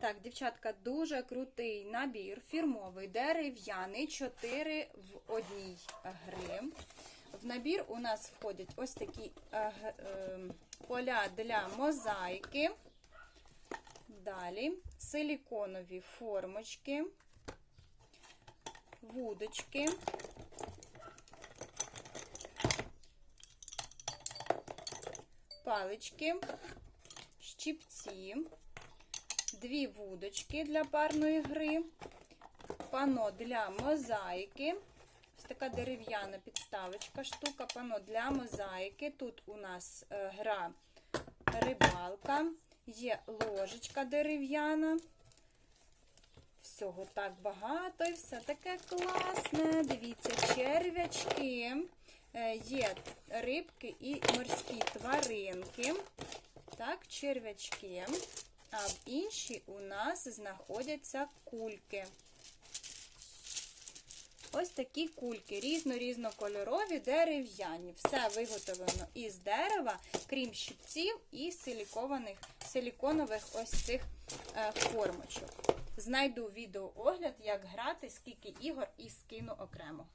Так, дівчатка, дуже крутий набір, фірмовий, дерев'яний, 4 в одній гри. В набір у нас входять ось такі е, е, поля для мозаїки. Далі силіконові формочки, вудочки, палички, щипці, дві вудочки для парної гри, пано для мозаїки. Ось така дерев'яна підставочка, штука, пано для мозаїки. Тут у нас е, гра рибалка, є ложечка дерев'яна. Всього так багато і все таке класне. Дивіться, черв'ячки, е, є рибки і морські тваринки. Так, черв'ячки. А в іншій у нас знаходяться кульки. Ось такі кульки, різно-різнокольорові, дерев'яні. Все виготовлено із дерева, крім щипців і силіконових ось цих е, формочок. Знайду відеоогляд, як грати, скільки ігор і скину окремо.